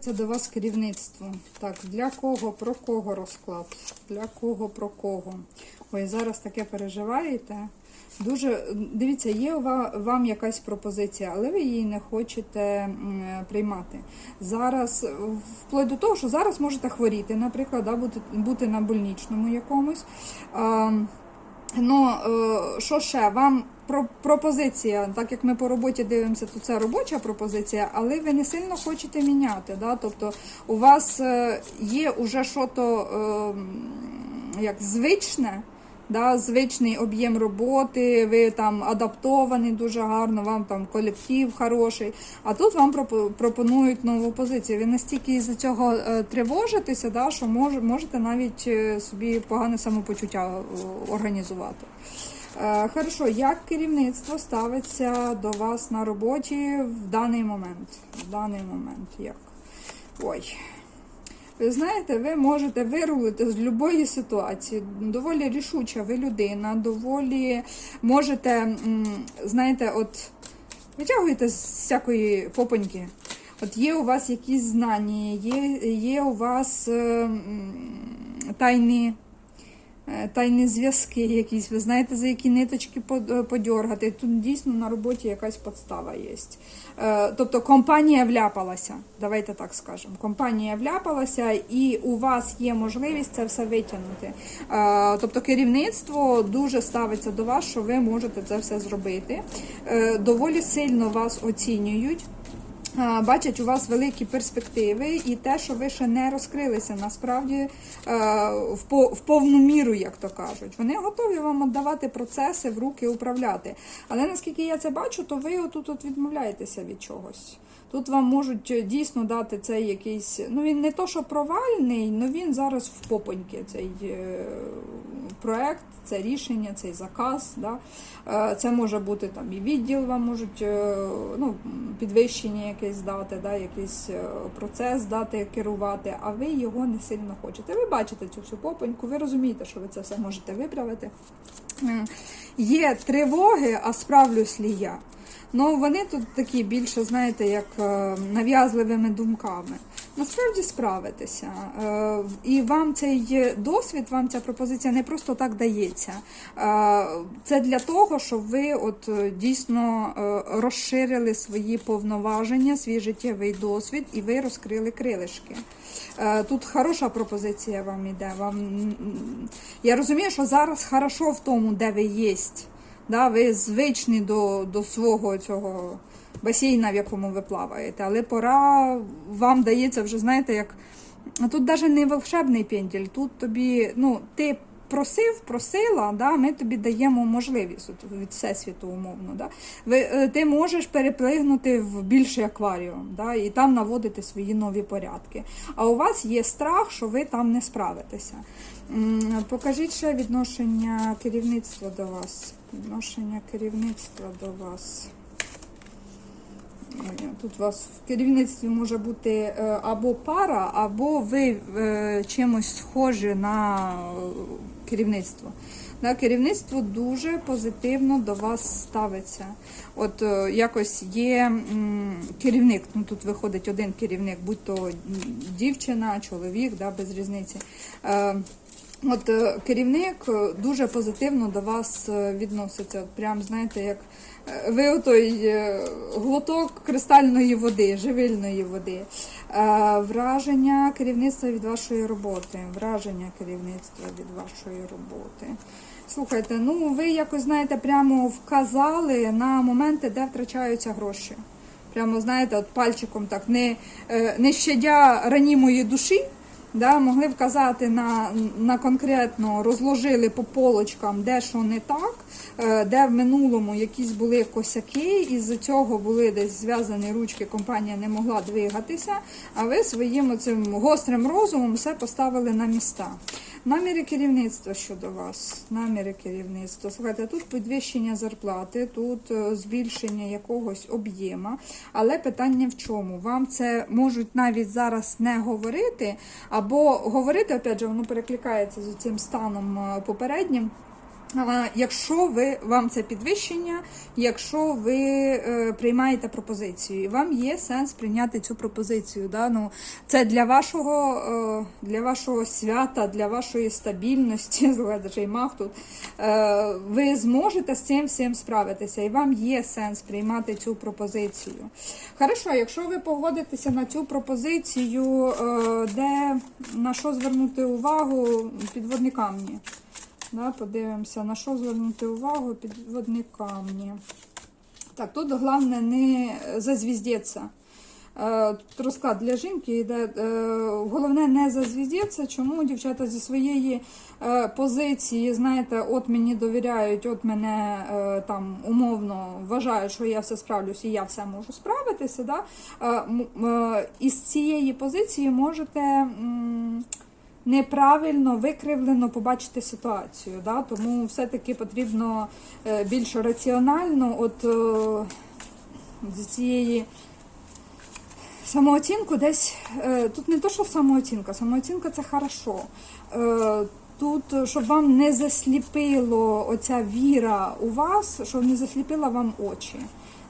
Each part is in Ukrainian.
Це до вас керівництво. Так, для кого, про кого розклад? Для кого, про кого? Ой, зараз таке переживаєте. Дуже дивіться, є вам якась пропозиція, але ви її не хочете приймати. Зараз, вплоть до того, що зараз можете хворіти, наприклад, да, бути, бути на больничному якомусь. А, Ну, е, що ще? Вам пропозиція, так як ми по роботі дивимося, то це робоча пропозиція, але ви не сильно хочете міняти. Да? Тобто у вас е, є уже що-то е, як звичне, да? звичний об'єм роботи, ви там адаптовані дуже гарно, вам там колектив хороший. А тут вам пропонують нову позицію. Ви настільки із-за цього е, тривожитеся, да, що мож, можете навіть е, собі погане самопочуття організувати. Е, Хорошо, як керівництво ставиться до вас на роботі в даний момент? В даний момент як? Ой. Ви знаєте, ви можете вирулити з будь-якої ситуації. Доволі рішуча ви людина, доволі можете, знаєте, от витягуєте з всякої попоньки. От є у вас якісь знання, є, є у вас е, м, е, Тайні зв'язки якісь, ви знаєте, за які ниточки под- е, подьоргати. Тут дійсно на роботі якась подстава є. Е, Тобто компанія вляпалася, давайте так скажемо. Компанія вляпалася, і у вас є можливість це все витягнути. Тобто керівництво дуже ставиться до вас, що ви можете це все зробити. Доволі сильно вас оцінюють. А, Бачать у вас великі перспективи і те, що ви ще не розкрилися насправді е, в повну міру, як то кажуть. Вони готові вам віддавати процеси в руки управляти. Але наскільки я це бачу, то ви отут от відмовляєтеся від чогось. Тут вам можуть е, дійсно дати цей якийсь. Ну він не то, що провальний, але він зараз в попоньки цей е, проект, це рішення, цей заказ. Да? Е, Це може бути там і відділ, вам можуть ну, підвищення якесь дати, да? якийсь процес дати, керувати, а ви його не сильно хочете. Ви бачите цю всю попоньку, ви розумієте, що ви це все можете виправити. Є тривоги, а справлюсь лі я. Ну, вони тут такі більше, знаєте, як е, нав'язливими думками. Насправді справитеся. Е, І вам цей досвід, вам ця пропозиція не просто так дається. Е, Це для того, щоб ви от дійсно розширили свої повноваження, свій життєвий досвід, і ви розкрили крилишки. Тут хороша пропозиція вам іде. Вам... Я розумію, що зараз хорошо в тому, де ви єсть. Да, ви звичні до, до свого цього басейна, в якому ви плаваєте, але пора вам дається вже, знаєте, як. Тут навіть не волшебний пенділь, тут тобі, ну, ти просив, просила, да, ми тобі даємо можливість от, від всесвіту умовно. Да. Ви, е, ти можеш переплигнути в більший акваріум да, і там наводити свої нові порядки. А у вас є страх, що ви там не справитеся. Покажіть ще відношення керівництва до вас. Відношення керівництва до вас. Тут у вас в керівництві може бути е, або пара, або ви е, чимось схожі на керівництво. Да, керівництво дуже позитивно до вас ставиться. От е, якось є керівник, ну тут виходить один керівник, будь то дівчина, чоловік, да, без різниці. Е, От е, керівник дуже позитивно до вас відноситься. От Прям знаєте, як ви отой е, глоток кристальної води, живильної води. Е, Враження керівництва від вашої роботи. Враження керівництва від вашої роботи. Слухайте, ну ви якось знаєте, прямо вказали на моменти, де втрачаються гроші. Прямо знаєте, от пальчиком так не, е, не щадя ранімої душі. Да, могли вказати на, на конкретно, розложили по полочкам, де що не так, е, де в минулому якісь були косяки, і з цього були десь зв'язані ручки, компанія не могла двигатися, а ви своїм оцим гострим розумом все поставили на міста. Наміри керівництва щодо вас. Наміри керівництва. Слухайте, тут підвищення зарплати, тут е, збільшення якогось об'єма, але питання в чому? Вам це можуть навіть зараз не говорити, або говорити, опять же, воно перекликається з цим станом е, попереднім. Якщо ви вам це підвищення, якщо ви е, приймаєте пропозицію, і вам є сенс прийняти цю пропозицію. Да? Ну, це для вашого, е, для вашого свята, для вашої стабільності, згадaj мах тут, е, ви зможете з цим всім справитися, і вам є сенс приймати цю пропозицію. Хорошо, якщо ви погодитеся на цю пропозицію, е, де на що звернути увагу, підводні камні. Да, подивимося, на що звернути увагу підводні камні. Так, тут головне не зазвіздеться. Е, Тут розклад для жінки йде. е, Головне не зазвіздеться. Чому дівчата зі своєї е, позиції, знаєте, от мені довіряють, от мене там умовно вважають, що я все справлюсь і я все можу справитися. Да? Із цієї позиції можете. Неправильно, викривлено побачити ситуацію. Да? Тому все-таки потрібно е, більш раціонально от е, з цієї самооцінку десь. е, Тут не то, що самооцінка, самооцінка це хорошо. Тут, щоб вам не засліпило оця віра у вас, щоб не засліпила вам очі.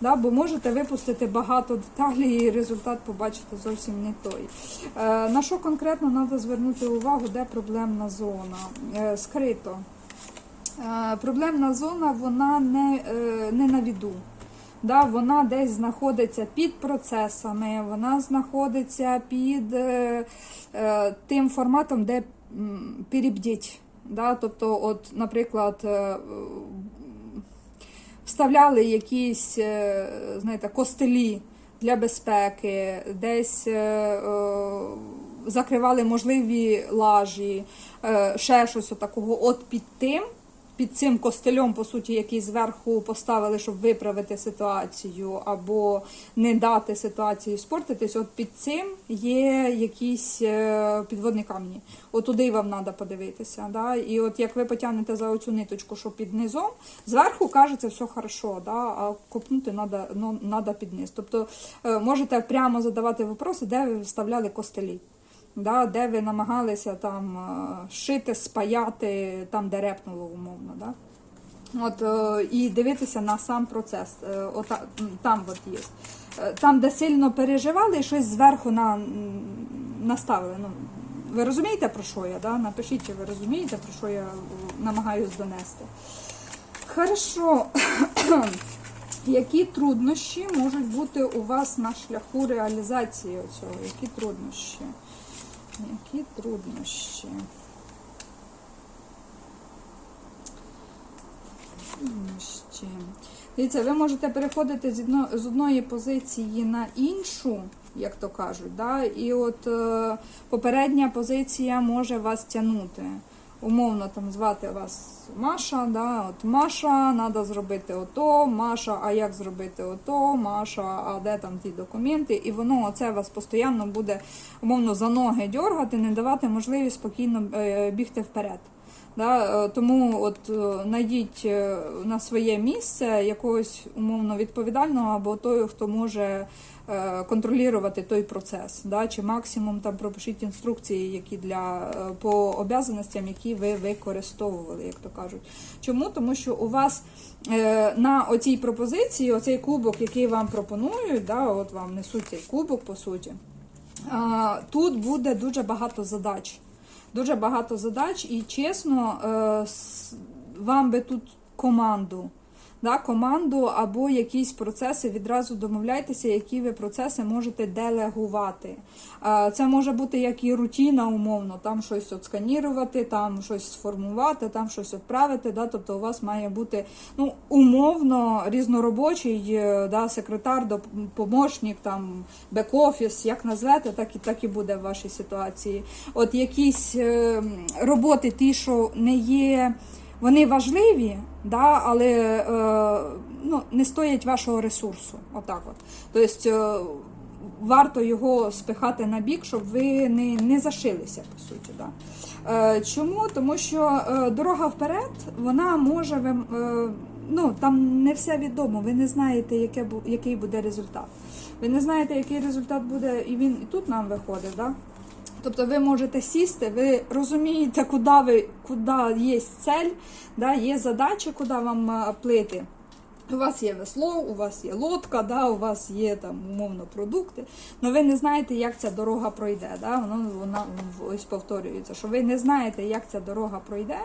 Да, бо можете випустити багато деталей і результат побачити зовсім не той. Е, на що конкретно треба звернути увагу, де проблемна зона? Е, скрито. Е, проблемна зона вона не, е, не на віду. Да, вона десь знаходиться під процесами, вона знаходиться під е, е, тим форматом, де перебдіть. Да, тобто, от, наприклад, е, вставляли якісь, е, знаєте, костелі для безпеки, десь е, е, закривали можливі лажі, ще щось такого. От під тим, під цим костелем, по суті, який зверху поставили, щоб виправити ситуацію або не дати ситуації спортитись, от під цим є якісь е, підводні камні. От туди вам треба подивитися. Да? І от як ви потягнете за оцю ниточку, що під низом, зверху кажеться все хорошо, да? а копнути треба ну, під низ. Тобто е, можете прямо задавати питання, де ви вставляли костелі. Да, де ви намагалися там е, шити, спаяти, там, де репнуло умовно. Да? От, е, і дивитися на сам процес. Е, Ота, м, там от є. Там, де сильно переживали, щось зверху на, наставили. Ну, ви розумієте, про що я? Да? Напишіть, чи ви розумієте, про що я намагаюсь донести. Хорошо. Які труднощі можуть бути у вас на шляху реалізації цього? Які труднощі? Які труднощі? Труднощі. Дивіться, ви можете переходити з, одно, з одної позиції на іншу, як то кажуть, да? і от е, попередня позиція може вас тягнути. Умовно там звати вас Маша, да? от Маша, треба зробити ото, Маша, а як зробити ото, Маша, а де там ті документи, і воно оце вас постійно буде умовно за ноги дергати, не давати можливість спокійно е, бігти вперед. Да? е, Тому от е, знайдіть е, на своє місце якогось умовно відповідального або той, хто може контролювати той процес. Да? Чи максимум там пропишіть інструкції, які для по обов'язаностям, які ви використовували, як то кажуть. Чому? Тому що у вас на оцій пропозиції, оцей кубок, який вам пропонують, да, от вам несуть цей кубок, по суті. Тут буде дуже багато задач. Дуже багато задач, і чесно, е, вам би тут команду. Да, команду або якісь процеси відразу домовляйтеся, які ви процеси можете делегувати. Це може бути як і рутина, умовно, там щось от сканірувати, там щось сформувати, там щось відправити. Да, тобто у вас має бути ну, умовно різноробочий е, да, секретар, доп- помощник, там, бек-офіс, як назвете, так і, так і буде в вашій ситуації. От якісь е, роботи, ті, що не є. Вони важливі, да, але е, ну, не стоять вашого ресурсу. Отак от. Тобто е, варто його спихати на бік, щоб ви не, не зашилися, по суті. Да. Е, чому? Тому що е, дорога вперед, вона може е, ну, там не все відомо, ви не знаєте, яке, який буде результат. Ви не знаєте, який результат буде, і він і тут нам виходить. Да? Тобто ви можете сісти, ви розумієте, куди ви куди є цель, да, є задача, куди вам плити. У вас є весло, у вас є лодка, да, у вас є там умовно продукти, але ви не знаєте, як ця дорога пройде. Да? Воно вона ось повторюється, що ви не знаєте, як ця дорога пройде,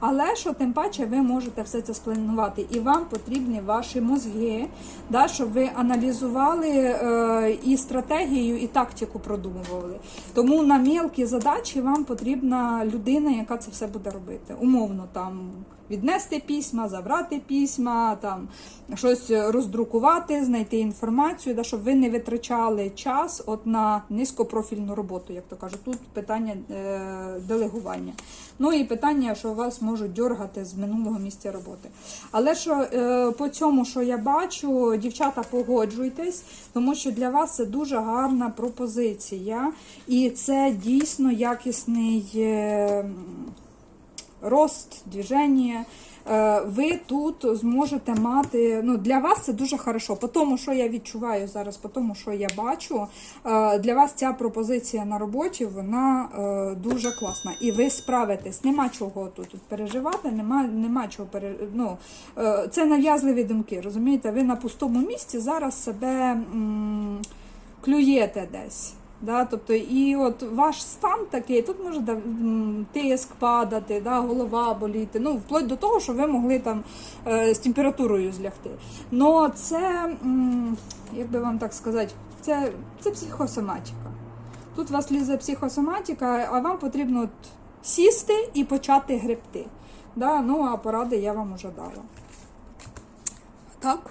але що тим паче ви можете все це спланувати. І вам потрібні ваші мозги, да, щоб ви аналізували е, і стратегію, і тактику продумували. Тому на мілкі задачі вам потрібна людина, яка це все буде робити. Умовно там віднести письма, забрати письма, там щось роздрукувати, знайти інформацію, да, щоб ви не витрачали час от на низькопрофільну роботу, як то кажуть. Тут питання е, делегування. Ну і питання, що вас можуть дергати з минулого місця роботи. Але що е, по цьому, що я бачу, дівчата, погоджуйтесь, тому що для вас це дуже гарна пропозиція, і це дійсно якісний. Е, рост, движення. Е, Ви тут зможете мати. Ну для вас це дуже хорошо. По тому, що я відчуваю зараз, по тому, що я бачу, е, для вас ця пропозиція на роботі вона е, дуже класна. І ви справитесь. Нема чого тут, переживати, нема, нема чого пере... ну, Це нав'язливі думки. Розумієте, ви на пустому місці зараз себе м, клюєте десь. Да, тобто, і от ваш стан такий, тут може да, тиск падати, да, голова боліти, ну, вплоть до того, що ви могли там е, з температурою злягти. Но це, як би вам так сказати, це, це психосоматика. Тут у вас лізе психосоматика, а вам потрібно от сісти і почати гребти. Да, ну, а поради я вам уже дала. Так.